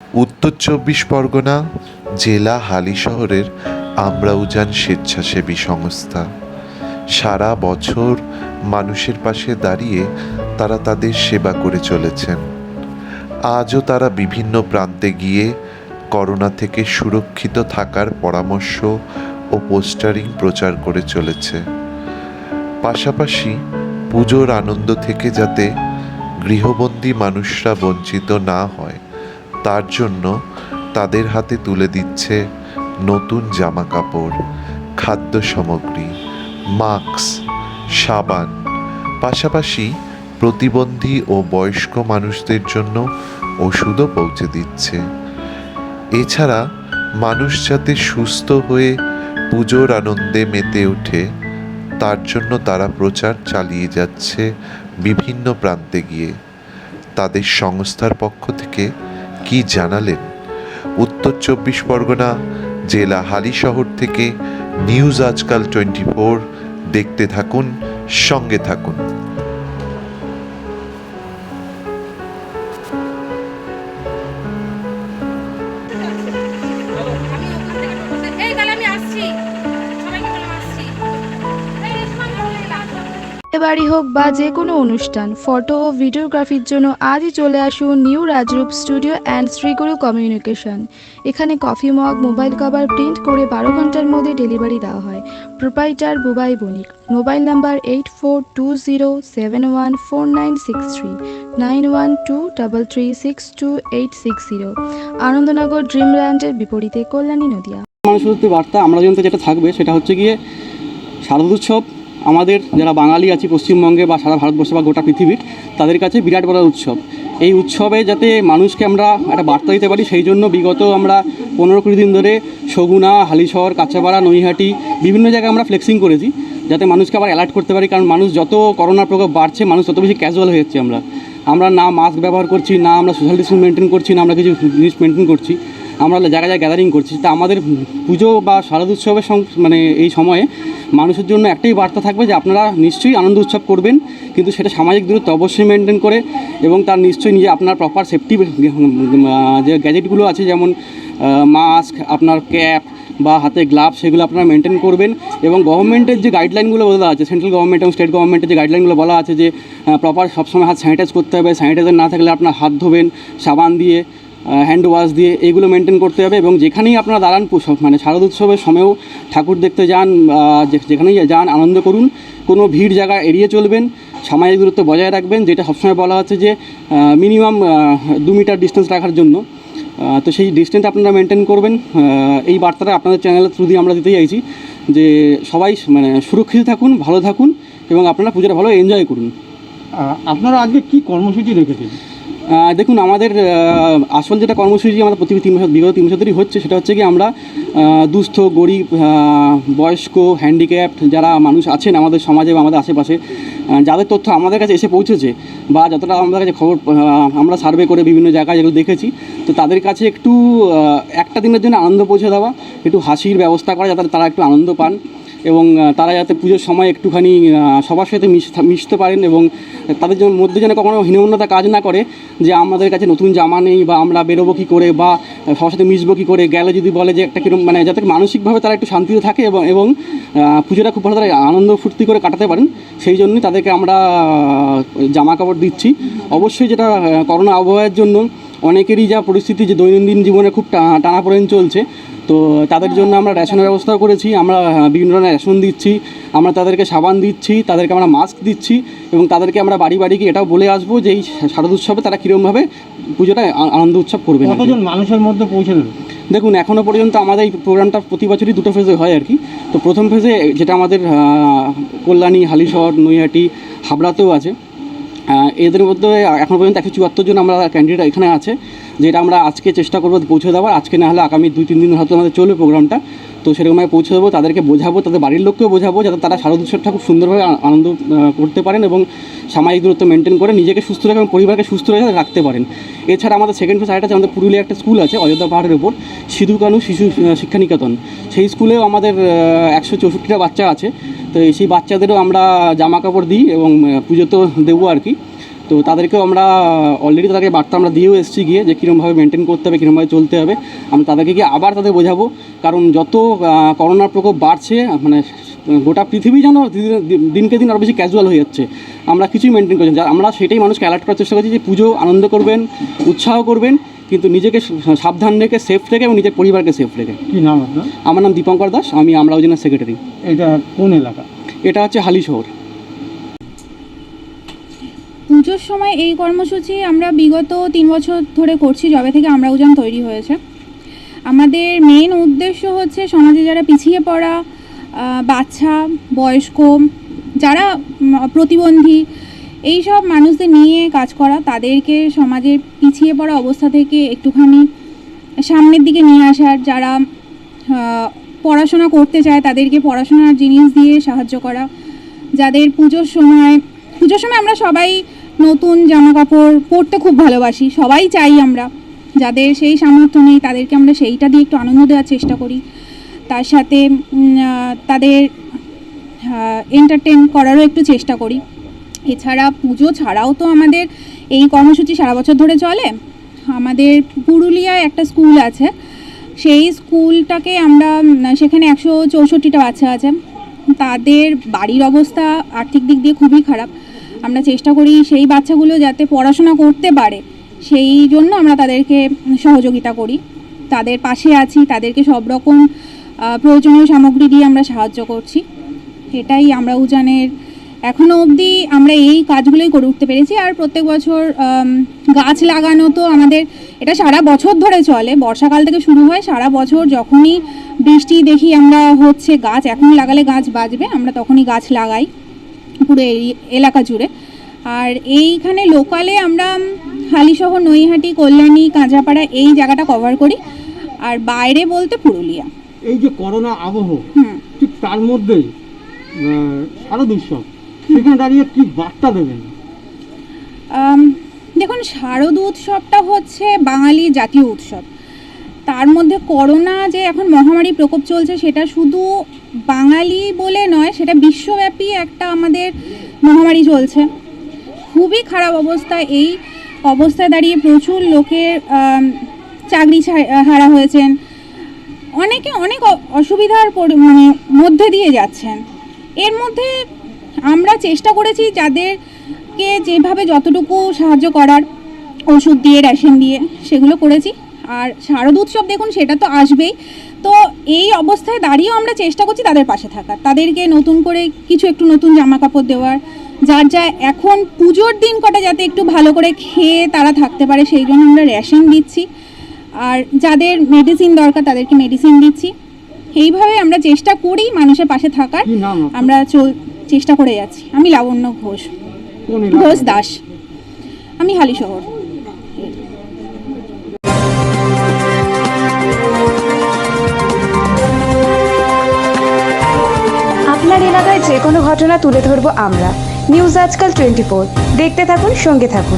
উত্তর চব্বিশ পরগনা, জেলা হালিশহরের আমরাউজান স্বেচ্ছাসেবী সংস্থা। সারা বছর মানুষের পাশে দাঁড়িয়ে তারা তাদের সেবা করে চলেছেন। আজও তারা বিভিন্ন প্রান্তে গিয়ে করোনা থেকে সুরক্ষিত থাকার পরামর্শ ও পোস্টারিং প্রচার করে চলেছে। পাশাপাশি পুজোর আনন্দ থেকে যাতে গৃহবন্দী মানুষরা বঞ্চিত না হয় তার জন্য তাদের হাতে তুলে দিচ্ছে নতুন জামা কাপড় খাদ্য সামগ্রী, মাস্ক, সাবান। পাশাপাশি প্রতিবন্ধী ও বয়স্ক মানুষদের জন্য ওষুধও পৌঁছে দিচ্ছে। এছাড়া মানুষ যাতে সুস্থ হয়ে পুজোর আনন্দে মেতে ওঠে, তার জন্য তারা প্রচার চালিয়ে যাচ্ছে বিভিন্ন প্রান্তে গিয়ে। তাদের সংস্থার পক্ষ থেকে কি জানালেন? উত্তর চব্বিশ পরগনা জেলা হালি শহর থেকে নিউজ আজকাল টোয়েন্টি ফোর। দেখতে থাকুন, সঙ্গে থাকুন। বাড়ি হোক বা যে কোনো অনুষ্ঠান, ফটো ও ভিডিওগ্রাফির জন্য আজই চলে আসুন new Rajrup studio and Shriguru communication. এখানে coffee mug, mobile cover, print করে বারো ঘণ্টার মধ্যে ডেলিভারি দেওয়া হয়। Proprietor Bubai Banik, mobile number eight four two zero seven one four nine six three, nine one two double three six two eight six zero. Anandanagar ড্রিমল্যান্ডের বিপরীতে কল্যাণী নদিয়া। মানুষের বার্তা আমরা যেটা থাকবে সেটা হচ্ছে গিয়ে শারদোৎসব আমাদের যারা বাঙালি আছে পশ্চিমবঙ্গে বা সারা ভারতবর্ষে বা গোটা পৃথিবীর, তাদের কাছে বিরাট বড় উৎসব। এই উৎসবে যাতে মানুষকে আমরা একটা বার্তা দিতে পারি, সেই জন্য বিগত আমরা পনেরো কুড়ি দিন ধরে সগুনা, হালিশহর, কাঁচাপাড়া, নৈহাটি, বিভিন্ন জায়গায় আমরা ফ্লেক্সিং করেছি, যাতে মানুষকে আবার অ্যালার্ট করতে পারি, কারণ মানুষ যত করোনার প্রকোপ বাড়ছে, মানুষ তত বেশি ক্যাজুয়াল হয়ে যাচ্ছে আমরা। আমরা না মাস্ক ব্যবহার করছি, না আমরা সোশ্যাল ডিস্টেন্স মেনটেন করছি, না আমরা কিছু জিনিস মেনটেন করছি। আমরা জায়গায় জায়গায় গ্যাদারিং করছি, তা আমাদের পুজো বা শারদ উৎসবের মানে এই সময়ে মানুষের জন্য একটাই বার্তা থাকবে যে আপনারা নিশ্চয়ই আনন্দ উৎসব করবেন, কিন্তু সেটা সামাজিক দূরত্ব অবশ্যই মেনটেন করে এবং তার নিশ্চয়ই নিজে আপনার প্রপার সেফটি যে গ্যাজেটগুলো আছে যেমন মাস্ক আপনার ক্যাপ বা হাতে গ্লাভ সেগুলো আপনারা মেনটেন করবেন এবং গভর্নমেন্টের যে গাইডলাইনগুলো বলা আছে সেন্ট্রাল গভর্নমেন্ট এবং স্টেট গভর্নমেন্টের যে গাইডলাইনগুলো বলা আছে যে প্রপার সবসময় হাত স্যানিটাইজ করতে হবে স্যানিটাইজার না থাকলে আপনার হাত ধোবেন, সাবান দিয়ে হ্যান্ড ওয়াশ দিয়ে এগুলো মেনটেন করতে হবে এবং যেখানেই আপনারা দাঁড়ান মানে শারদ উৎসবের সময়ও ঠাকুর দেখতে যান যেখানেই যান, আনন্দ করুন। কোনো ভিড় জায়গা এড়িয়ে চলবেন, সামাজিক দূরত্ব বজায় রাখবেন, যেটা সবসময় বলা হচ্ছে যে মিনিমাম দু মিটার ডিস্টেন্স রাখার জন্য। তো সেই ডিস্টেন্স আপনারা মেনটেন করবেন। এই বার্তাটা আপনাদের চ্যানেলের থ্রু দিয়ে আমরা দিতে চাইছি যে, সবাই মানে সুরক্ষিত থাকুন, ভালো থাকুন এবং আপনারা পুজোটা ভালো এনজয় করুন। আপনারা আজকে কি কর্মসূচি রেখেছেন? দেখুন, আমাদের আসল যেটা কর্মসূচি আমাদের প্রতি তিন বছর, বিগত তিন বছর ধরেই হচ্ছে, সেটা হচ্ছে কি আমরা দুস্থ, গরিব বয়স্ক হ্যান্ডিক্যাপ্ট যারা মানুষ আছেন আমাদের সমাজে বা আমাদের আশেপাশে যাদের তথ্য আমাদের কাছে এসে পৌঁছেছে বা যতটা আমাদের কাছে খবর আমরা সার্ভে করে বিভিন্ন জায়গায় যেগুলো দেখেছি, তো তাদের কাছে একটু একটা দিনের জন্য আনন্দ পৌঁছে দেওয়া, একটু হাসির ব্যবস্থা করা যাতে তারা একটু আনন্দ পান। এবং তারা যাতে পুজোর সময় একটুখানি সবার সাথে মিশ- মিশতে পারেন এবং তাদের জন্য মধ্যে যেন কখনো হীনমন্যতা কাজ না করে যে আমাদের কাছে নতুন জামা নেই বা আমরা বেরোবো কী করে বা সবার সাথে মিশবো কী করে। গেলে যদি বলে যে একটা কিরম মানে যাতে মানসিকভাবে তারা একটু শান্তিতে থাকে এবং এবং পুজোটা খুব ভালো তারা আনন্দ ফুর্তি করে কাটাতে পারেন, সেই জন্যই তাদেরকে আমরা জামা কাপড় দিচ্ছি। অবশ্যই যেটা করোনা আবহাওয়ার জন্য অনেকেরই যা পরিস্থিতি যে দৈনন্দিন জীবনে খুব টানাপোড়েন চলছে তো তাদের জন্য আমরা রেশনের ব্যবস্থাও করেছি আমরা বিভিন্ন ধরনের রেশন দিচ্ছি আমরা তাদেরকে সাবান দিচ্ছি তাদেরকে আমরা মাস্ক দিচ্ছি এবং তাদেরকে আমরা বাড়ি বাড়ি গিয়ে এটাও বলে আসব যে এই শারদ উৎসবে তারা কীরকমভাবে পুজোটা আনন্দ উৎসব করবে কতজন মানুষের মধ্যে পৌঁছে দেবে দেখুন এখনও পর্যন্ত আমাদের এই প্রোগ্রামটা প্রতি বছরই দুটো ফেজে হয় আর কি। তো প্রথম ফেজে যেটা আমাদের কল্যাণী হালিশহর নৈহাটি হাবড়াতেও আছে। এদের মধ্যে এখনও পর্যন্ত একশো চুয়াত্তর জন আমরা ক্যান্ডিডেট এখানে আছে। যেটা আমরা আজকে চেষ্টা করব পৌঁছে দেওয়ার আজকে না হলে আগামী দুই তিন দিন হয়তো আমাদের চলবে প্রোগ্রামটা। তো সেরকমভাবে পৌঁছে দেবো তাদেরকে বোঝাবো তাদের বাড়ির লোককেও বোঝাবো যাতে তারা শারদ উৎসবটা খুব সুন্দরভাবে আনন্দ করতে পারেন এবং সামাজিক দূরত্ব মেনটেন করে নিজেকে সুস্থ রাখে এবং পরিবারকে সুস্থ রেখে রাখতে পারেন। এছাড়া আমাদের সেকেন্ড আরেকটা আছে আমাদের পুরুলিয়া একটা স্কুল আছে অযোধ্যা পাহাড়ের ওপর সিধু কানু শিশু আহ, শিক্ষা নিকেতন সেই স্কুলেও আমাদের একশো চৌষট্টিটা বাচ্চা আছে। তো সেই বাচ্চাদেরও আমরা জামা কাপড় দিই এবং পুজো তো দেবো আর কি। তো তাদেরকেও আমরা অলরেডি তাদেরকে বার্তা আমরা দিয়েও এসেছি গিয়ে যে কীরকমভাবে মেনটেন করতে হবে কীরমভাবে চলতে হবে। আমরা তাদেরকে গিয়ে আবার তাদের বোঝাবো। কারণ যত করোনার প্রকোপ বাড়ছে মানে গোটা পৃথিবী যেন দিন- দিন- দিনকে দিন আরও বেশি ক্যাজুয়াল হয়ে যাচ্ছে আমরা কিছুই মেনটেন করছি যা- আমরা সেটাই মানুষকে অ্যালার্ট করার চেষ্টা করছি যে পুজো আনন্দ করবেন উৎসাহ করবেন কিন্তু নিজেকে সাবধান রেখে সেফ রেখে এবং নিজের পরিবারকে সেফ রেখে। কি নাম আপনার? আমার নাম দীপঙ্কর দাস আমি আমরাও জেনার সেক্রেটারি এটা কোন এলাকা? এটা হচ্ছে হালি শহর। পুজোর সময় এই কর্মসূচি আমরা বিগত তিন বছর ধরে করছি, যবে থেকে আমরা উজান তৈরি হয়েছে। আমাদের মেন উদ্দেশ্য হচ্ছে সমাজে যারা পিছিয়ে পড়া বাচ্চা, বয়স্ক, যারা প্রতিবন্ধী এই সব মানুষদের নিয়ে কাজ করা, তাদেরকে সমাজের পিছিয়ে পড়া অবস্থা থেকে একটুখানি সামনের দিকে নিয়ে আসার, যারা পড়াশোনা করতে চায়, তাদেরকে পড়াশোনার জিনিস দিয়ে সাহায্য করা। যাদের পুজোর সময় পুজোর সময় আমরা সবাই নতুন জামা কাপড় পরতে খুব ভালোবাসি, সবাই চাই আমরা। যাদের সেই সামর্থ্য নেই, তাদেরকে আমরা সেইটা দিয়ে একটু আনন্দ দেওয়ার চেষ্টা করি। তার সাথে তাদের এন্টারটেন করারও একটু চেষ্টা করি। এছাড়া পুজো ছাড়াও তো আমাদের এই কর্মসূচি সারা বছর ধরে চলে। আমাদের পুরুলিয়ায় একটা স্কুল আছে। সেই স্কুলটাকে আমরা সেখানে একশো চৌষট্টিটা বাচ্চা আছে। তাদের বাড়ির অবস্থা আর্থিক দিক দিয়ে খুবই খারাপ। আমরা চেষ্টা করি সেই বাচ্চাগুলো যাতে পড়াশোনা করতে পারে, সেই জন্য আমরা তাদেরকে সহযোগিতা করি। তাদের পাশে আছি, তাদেরকে সব রকম প্রয়োজনীয় সামগ্রী দিয়ে আমরা সাহায্য করছি। এটাই আমরা উজানের এখনও অবধি আমরা এই কাজগুলোই করে উঠতে পেরেছি। আর প্রত্যেক বছর গাছ লাগানো তো আমাদের, এটা সারা বছর ধরে চলে। বর্ষাকাল থেকে শুরু হয়, সারা বছর যখনই বৃষ্টি দেখি আমরা হচ্ছে গাছ, এখন লাগালে গাছ বাঁচবে আমরা তখনই গাছ লাগাই। পুরো এলাকা জুড়ে। আর এইখানে লোকালে আমরা হালিশহর নৈহাটি কল্যাণী কাঁচাপাড়া এই জায়গাটা কভার করি। আর বাইরে বলতে পুরুলিয়া। এই যে করোনা আবহ হুম। ঠিক তার আহ, শারদ উৎসব সেখানে দাঁড়িয়ে কি বার্তা দেবেন? দেখুন শারদ উৎসবটা হচ্ছে বাঙালি জাতীয় উৎসব। তার মধ্যে করোনা যে এখন মহামারী প্রকোপ চলছে সেটা শুধু বাঙালি বলে নয়, সেটা বিশ্বব্যাপী একটা আমাদের মহামারী চলছে। খুবই খারাপ অবস্থা। এই অবস্থায় দাঁড়িয়ে প্রচুর লোকের চাকরি হারা হয়েছেন। অনেকে অনেক অসুবিধার মানে মধ্যে দিয়ে যাচ্ছেন। এর মধ্যে আমরা চেষ্টা করেছি যাদেরকে যেভাবে যতটুকু সাহায্য করার, ওষুধ দিয়ে, রেশন দিয়ে, সেগুলো করেছি। আর শারদ উৎসব দেখুন, সেটা তো আসবেই। তো এই অবস্থায় দাঁড়িয়েও আমরা চেষ্টা করছি তাদের পাশে থাকার। তাদেরকে নতুন করে কিছু একটু নতুন জামা কাপড় দেওয়ার। যার যা এখন পুজোর দিন কটা যাতে একটু ভালো করে খেয়ে তারা থাকতে পারে সেই জন্য আমরা রেশন দিচ্ছি। আর যাদের মেডিসিন দরকার তাদেরকে মেডিসিন দিচ্ছি। এইভাবে আমরা চেষ্টা করি মানুষের পাশে থাকার? আমরা চল চেষ্টা করে যাচ্ছি। আমি লাবণ্য ঘোষ। ঘোষ দাস। আমি হালি শহর। ঘটনা তুলে ধরবো আমরা। নিউজ আজকাল টোয়েন্টি দেখতে থাকুন সঙ্গে থাকুন।